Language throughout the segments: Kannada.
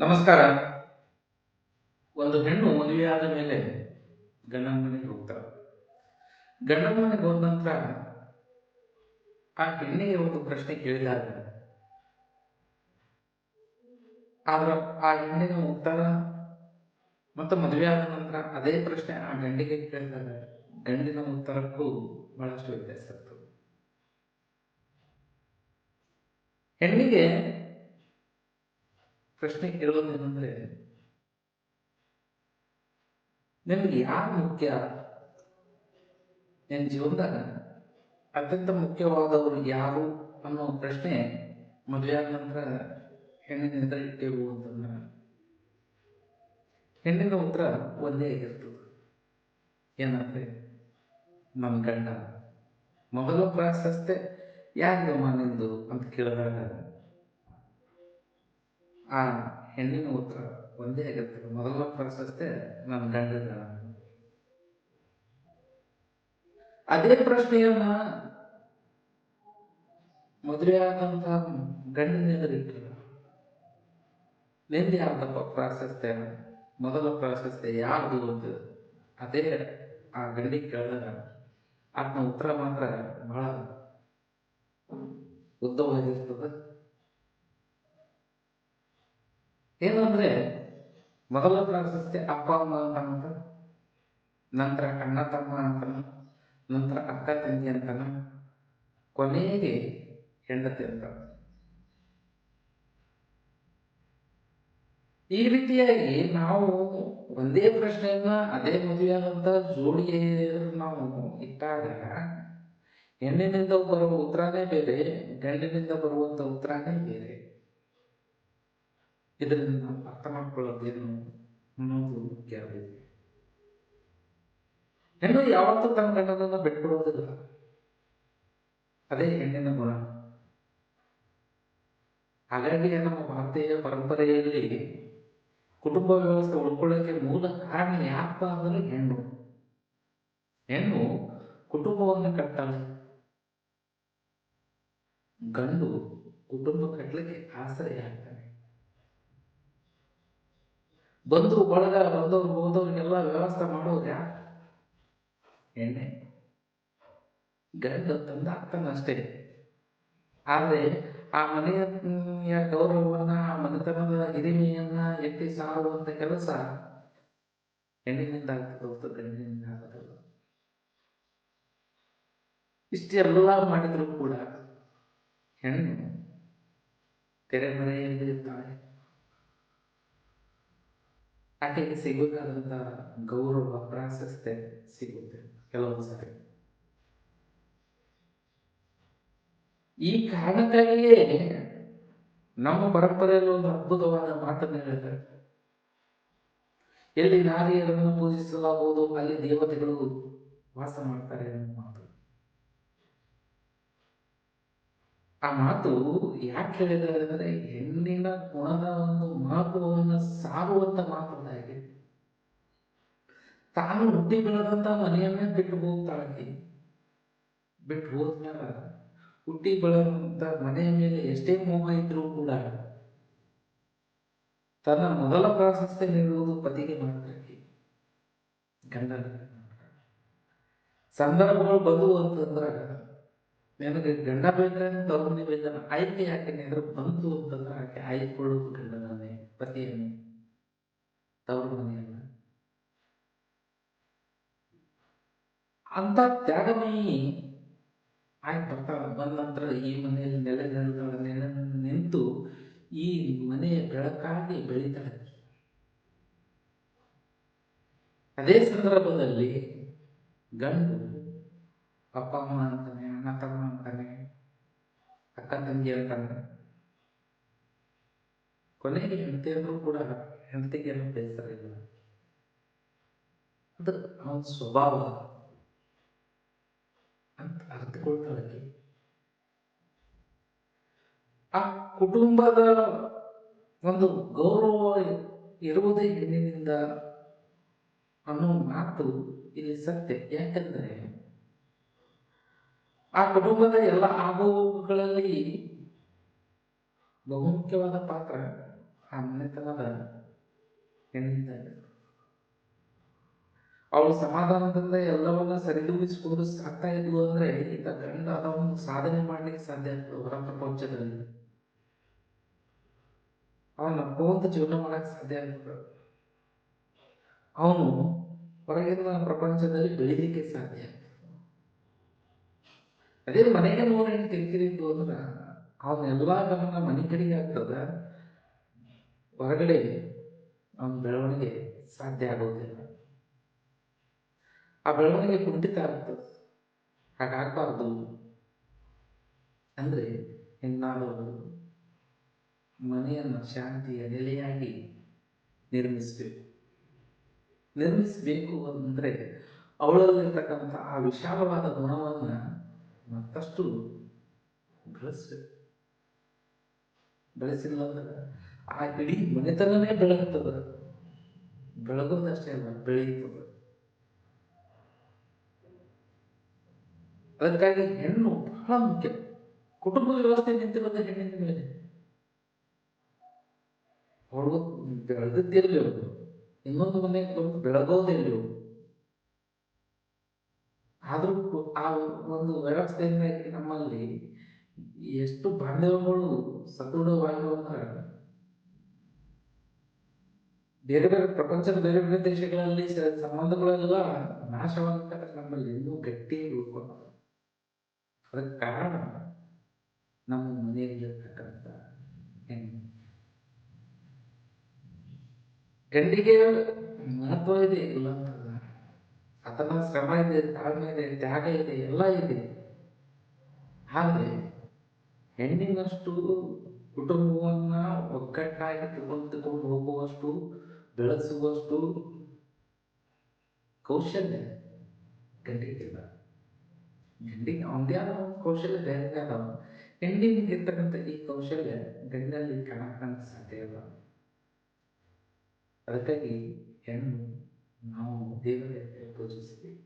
ನಮಸ್ಕಾರ. ಒಂದು ಹೆಣ್ಣು ಮದುವೆ ಆದ ಮೇಲೆ ಗಂಡನ ಮನೆಗೆ ಹೋಗ್ತಾಳೆ. ಗಂಡನ ಮನೆಗೆ ಹೋದ ನಂತರ ಆ ಹೆಣ್ಣಿಗೆ ಒಂದು ಪ್ರಶ್ನೆ ಕೇಳಿದಾಗ, ಆದ್ರ ಆ ಹೆಣ್ಣಿನ ಉತ್ತರ ಮತ್ತು ಮದುವೆ ಆದ ನಂತರ ಅದೇ ಪ್ರಶ್ನೆ ಆ ಗಂಡಿಗೆ ಕೇಳಿದಾಗ, ಗಂಡಿನ ಉತ್ತರಕ್ಕೂ ಬಹಳಷ್ಟು ವ್ಯತ್ಯಾಸ ಇರ್ತದೆ. ಹೆಣ್ಣಿಗೆ ಪ್ರಶ್ನೆ ಕೇಳೋದೇನಂದ್ರೆ ನಿಮ್ಗೆ ಯಾರು ಮುಖ್ಯ? ನಿನ್ನ ಜೀವನದಾಗ ಅತ್ಯಂತ ಮುಖ್ಯವಾದವರು ಯಾರು ಅನ್ನೋ ಪ್ರಶ್ನೆ ಮದುವೆ ಆದ ನಂತರ ಹೆಣ್ಣಿನಿಂದ ಇಟ್ಟೇವು ಅಂತಂದ ಹೆಣ್ಣಿನ ಉತ್ತರ ಒಂದೇ ಆಗಿರ್ತದೆ. ಏನಂದ್ರೆ ನಮ್ಮ ಗಂಡ. ಮೊದಲು ಪ್ರಾಶಸ್ತ್ಯ ಯಾರಿಗಮ್ಮ ನಿಂದು? ಅಂತ ಕೇಳಿದಾಗ ಆ ಹೆಣ್ಣಿನ ಉತ್ತರ ಒಂದೇ ಆಗಿರ್ತದೆ ಮೊದಲ ಪ್ರಶಸ್ತಿ ನನ್ನ ಗಂಡದ ಅದೇ ಪ್ರಶ್ನೆಯನ್ನ ಮದುವೆ ಆದಂತ ಗಂಡನ ಎದುರಿಟ್ಟಿಲ್ಲ ನಿಂದ ಯಾರ್ದಪ್ಪ ಪ್ರಾಶಸ್ತ್ಯ ಮೊದಲ ಪ್ರಾಶಸ್ತ್ಯ ಯಾರು ಅಂತ ಅದೇ ಆ ಗಂಡಿಗೆ ಕೇಳಿದಾಗ ಆತನ ಉತ್ತರ ಮಾತ್ರ ಬಹಳ ಉದ್ದವಾಗಿರ್ತದೆ ಏನಂದ್ರೆ ಮೊದಲ ಪ್ರಶಸ್ತಿ ಅಪ್ಪ, ಅಮ್ಮ ಅಂತ. ನಂತರ ಅಣ್ಣ, ತಮ್ಮ ಅಂತಾನ ನಂತರ ಅಕ್ಕ, ತಂಗಿ ಅಂತಾನ ಕೊನೆಗೆ ಹೆಂಡತಿ ಅಂತ. ಈ ರೀತಿಯಾಗಿ ನಾವು ಒಂದೇ ಪ್ರಶ್ನೆಯನ್ನ, ಅದೇ ಮದುವೆಯಾದಂತ ಜೋಡಿಗೆ ನಾವು ಇಟ್ಟಾಗ, ಹೆಣ್ಣಿನಿಂದ ಬರುವ ಉತ್ತರನೇ ಬೇರೆ, ಗಂಡಿನಿಂದ ಬರುವಂತ ಉತ್ತರನೇ ಬೇರೆ. ಇದರಿಂದ ಅರ್ಥ ಮಾಡ್ಕೊಳ್ಳೋದೇನು ಅನ್ನೋದು ಮುಖ್ಯ ಹೆಣ್ಣು ಯಾವತ್ತೂ ತನ್ನ ಗಂಡನನ್ನ ಬಿಟ್ಬಿಡೋದಿಲ್ಲ. ಅದೇ ಹೆಣ್ಣಿನ ಗುಣ. ಹಾಗಾಗಿ ನಮ್ಮ ಭಾರತೀಯ ಪರಂಪರೆಯಲ್ಲಿ ಕುಟುಂಬ ವ್ಯವಸ್ಥೆ ಉಳ್ಕೊಳ್ಳೋಕೆ ಮೂಲ ಕಾರಣ ಯಾಕಪ್ಪ ಅಂದರೆ ಹೆಣ್ಣು. ಹೆಣ್ಣು ಕುಟುಂಬವನ್ನು ಕಟ್ಟಾಳೆ ಗಂಡು ಕುಟುಂಬ ಕಟ್ಟಲಿಕ್ಕೆ ಆಶ್ರಯ ಆಗ್ತಾನೆ ಬಂದು ಬಳಗ ಬಂದವ್ರು ಹೋದವ್ರಿಗೆಲ್ಲ ವ್ಯವಸ್ಥೆ ಮಾಡೋರು ಎಣ್ಣೆ. ಗಂಡ ತಂದಾಗ್ತಾನೆ ಅಷ್ಟೇ. ಆದರೆ ಆ ಮನೆಯ ಗೌರವವನ್ನು, ಆ ಮನೆತನದ ಹಿರಿಮೆಯನ್ನ ಎತ್ತಿ ಸಾರುವಂಥ ಕೆಲಸ ಹೆಣ್ಣಿನಿಂದ ಆಗ್ತದೆ ಗಂಡಿನಿಂದ ಆಗೋದಿಲ್ಲ ಇಷ್ಟೆಲ್ಲ ಮಾಡಿದ್ರು ಕೂಡ ಹೆಣ್ಣು ತೆರೆಮರೆಯಲ್ಲಿ ಇರ್ತಾಳೆ ಆಕೆಗೆ ಸಿಗಬೇಕಾದಂತ ಗೌರವ, ಪ್ರಾಶಸ್ತ್ಯ ಸಿಗುತ್ತೆ ಕೆಲವೊಂದು ಸಾರಿ. ಈ ಕಾರಣಕ್ಕಾಗಿಯೇ ನಮ್ಮ ಪರಂಪರೆಯಲ್ಲಿ ಒಂದು ಅದ್ಭುತವಾದ ಮಾತನ್ನು ಹೇಳಿದ್ದಾರೆ ಎಲ್ಲಿ ನಾರಿಯರನ್ನು ಪೂಜಿಸಲಾಗುವುದು, ಅಲ್ಲಿ ದೇವತೆಗಳು ವಾಸ ಮಾಡ್ತಾರೆ ಅನ್ನೋ ಮಾತು. ಆ ಮಾತು ಯಾಕೆ ಹೇಳಿದ್ದಾರೆ ಅಂದರೆ, ಹೆಣ್ಣಿನ ಗುಣದ ಒಂದು ಮಹತ್ವವನ್ನು ಸಾರುವಂತ ಮಾತೊಂದಾಗಿ ತಾನು ಹುಟ್ಟಿ ಬೆಳೆದಂತ ಮನೆಯನ್ನೇ ಬಿಟ್ಟು ಹೋಗ್ತಾಳೆ. ಬಿಟ್ಟು ಹೋದ್ಮೇಲೆ ಹುಟ್ಟಿ ಬೆಳೆದಂತ ಮನೆಯ ಮೇಲೆ ಎಷ್ಟೇ ಮೋಹ ಇದ್ರೂ ಕೂಡ ತನ್ನ ಮೊದಲ ಪ್ರಾಶಸ್ತ್ಯ ನೀಡುವುದು ಪತಿಗೆ ಮಾತ್ರ. ಗಂಡನ ಸಂದರ್ಭಗಳು ಬಂದು ಅಂತಂದ್ರೆ ನನಗೆ ಗಂಡ ಬೇಕಂತ ತರುಣಿ ಬೇಕನ್ನ ಆಯ್ಕೆ ಯಾಕೆ ಬಂತು ಅಂತಂದ್ರೆ ಆಕೆ ಆಯ್ಕೊಳ್ಳೋದು ಗಂಡನೇ ಪತಿಯನ್ನು. ತವರು ಮನೆಯನ್ನ. ಅಂತ ತ್ಯಾಗಮಯಿ ಆಯ್ತು ಬರ್ತಾಳ. ಬಂದ ನಂತರ ಈ ಮನೆಯಲ್ಲಿ ನೆಲೆ ನಿಲ್ತಾಳ ನೆಲೆ ನಿಂತು ಈ ಮನೆಯ ಬೆಳಕಾಗಿ ಬೆಳೀತಾಳೆ. ಅದೇ ಸಂದರ್ಭದಲ್ಲಿ ಗಂಡು, ಅಪ್ಪ ಅಮ್ಮ ಅಂತಾನೆ, ಅಣ್ಣ ತಮ್ಮ ಅಂತಾನೆ, ಅಕ್ಕ ತಂಗಿ ಅಂತಾನೆ, ಕೊನೆಗೆ ಹೆಂಡತಿ ಅಂದ್ರೂ ಕೂಡ ಹೆಂಡತಿಗೆ ಏನೋ ಬೇಸರ ಇಲ್ಲ ಅದು ಅವನ ಸ್ವಭಾವ. ಅಂತ ಅರ್ಥಕೊಳ್ತಾಳೆ ಆ ಕುಟುಂಬದ ಒಂದು ಗೌರವ ಇರುವುದೇ ಹೆಣ್ಣಿನಿಂದ ಅನ್ನೋ ಮಾತು ಇಲ್ಲಿ ಸತ್ಯ. ಯಾಕಂದ್ರೆ ಆ ಕುಟುಂಬದ ಎಲ್ಲ ಆಗುಗಳಲ್ಲಿ ಬಹುಮುಖ್ಯವಾದ ಪಾತ್ರ ಆ ಮನೆತನದ ಅವಳು ಸಮಾಧಾನದಿಂದ ಎಲ್ಲವನ್ನ ಸರಿದೂಗಿಸಿಕೊಂಡು ಸಾಕ್ತಾ ಇದ್ಲು ಅಂದ್ರೆ ಈತ ಗಂಡ ಅದವನ್ನು ಸಾಧನೆ ಮಾಡ್ಲಿಕ್ಕೆ ಸಾಧ್ಯ ಆಗ್ತದೆ ಹೊರ ಪ್ರಪಂಚದಲ್ಲಿ ಅವನು ನಕ್ಕೋಂತ ಜೀವನ ಮಾಡಕ್ಕೆ ಸಾಧ್ಯ ಆಗ್ತದೆ. ಅವನು ಹೊರಗಿನ ಪ್ರಪಂಚದಲ್ಲಿ ಬೆಳೀಲಿಕ್ಕೆ ಸಾಧ್ಯ ಅದೇ ಮನೆಗೆ ನೋಡಿ ಕಿರಿಕಿರಿ ಅಂದ್ರೆ ಅಂದ್ರ ಎಲ್ಲಾ ಗಮನ ಮನೆ ಕಡೆಗೆ ಆಗ್ತದ. ಹೊರಗಡೆ ಅವನ ಬೆಳವಣಿಗೆ ಸಾಧ್ಯ ಆಗೋದಿಲ್ಲ. ಆ ಬೆಳವಣಿಗೆ ಕುಂಠಿತ ಆಗ್ತದೆ ಹಾಗಾಗಬಾರ್ದು. ಅಂದ್ರೆ ಹೆಣ್ಣಾದವರು ಮನೆಯನ್ನು ಶಾಂತಿಯ ನೆಲೆಯಾಗಿ ನಿರ್ಮಿಸಬೇಕು. ನಿರ್ಮಿಸಬೇಕು ಅಂದರೆ ಅವಳಲ್ಲಿರ್ತಕ್ಕಂಥ ಆ ವಿಶಾಲವಾದ ಗುಣವನ್ನು ಮತ್ತಷ್ಟು ಬೆಳೆಸಬೇಕು. ಬೆಳೆಸಿಲ್ಲ ಅಂದ್ರೆ ಆ ಇಡೀ ಮನೆತನನೇ ಬೆಳಗ್ತದ. ಬೆಳಗೋದಷ್ಟೇ ಅಲ್ಲ ಬೆಳೆಯುತ್ತದ ಅದಕ್ಕಾಗಿ ಹೆಣ್ಣು ಬಹಳ ಮುಖ್ಯ. ಕುಟುಂಬ ವ್ಯವಸ್ಥೆ ನಿಂತಿರೋದು ಹೆಣ್ಣಿನ ಮೇಲೆ. ಅವಳು ಬೆಳೆದದ್ದೆಲ್ಲಿ ಅವಳು. ಇನ್ನೊಂದು ಮನೆ ಬಂದು ಬೆಳಗೋದೆಲ್ಲಿ ಆದ್ರೂ ಆ ಒಂದು ವ್ಯವಸ್ಥೆಯಿಂದಾಗಿ ನಮ್ಮಲ್ಲಿ ಎಷ್ಟು ಬಾಂಧವ್ಯಗಳು ಸದೃಢವಾಗಿ ಅಂದ್ರೆ ಬೇರೆ ಬೇರೆ ಪ್ರಪಂಚದ ಬೇರೆ ಬೇರೆ ದೇಶಗಳಲ್ಲಿ ಸಂಬಂಧಗಳೆಲ್ಲ ನಾಶವಾಗ್ತಾರೆ ನಮ್ಮಲ್ಲಿ ಇನ್ನೂ ಗಟ್ಟಿಯಾಗಿ ಉಳ್ಕೊಂಡು ಅದಕ್ಕೆ ಕಾರಣ ನಮ್ಮ ಮನೆಯಲ್ಲಿರ್ತಕ್ಕಂಥ ಹೆಣ್ಣು. ಗಂಡಿಗೆ ಮಹತ್ವ ಇದೆ, ಇಲ್ಲ ಆತನ ಶ್ರಮ ಇದೆ, ತಾಳ್ಮೆ ಇದೆ, ತ್ಯಾಗ ಇದೆ, ಎಲ್ಲ ಇದೆ. ಆದರೆ ಹೆಣ್ಣಿನಷ್ಟು ಕುಟುಂಬವನ್ನ ಒಗ್ಗಟ್ಟಾಗಿ ತಗೊಂಡುಕೊಂಡು ಹೋಗುವಷ್ಟು ಬೆಳೆಸುವಷ್ಟು ಕೌಶಲ್ಯ ಗಂಡಿಗಿಲ್ಲ ಗಂಡಿಗೆ ಅವನದೇ ಆದ ಒಂದು ಕೌಶಲ್ಯ ಬೇರೆ ಅದಾವ ಹೆಣ್ಣಿಗೆ ಇರ್ತಕ್ಕಂಥ ಈ ಕೌಶಲ್ಯ ಗಂಡಲ್ಲಿ ಕಾಣಕ್ಕೆ ಸಾಧ್ಯ ಇಲ್ಲ ಅದಕ್ಕಾಗಿ ಹೆಣ್ಣು ನಾವು ದೇವರಿಗೆ ಪೂಜಿಸಬೇಕು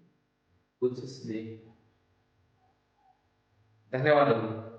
ಪೂಜಿಸಬೇಕು ಧನ್ಯವಾದಗಳು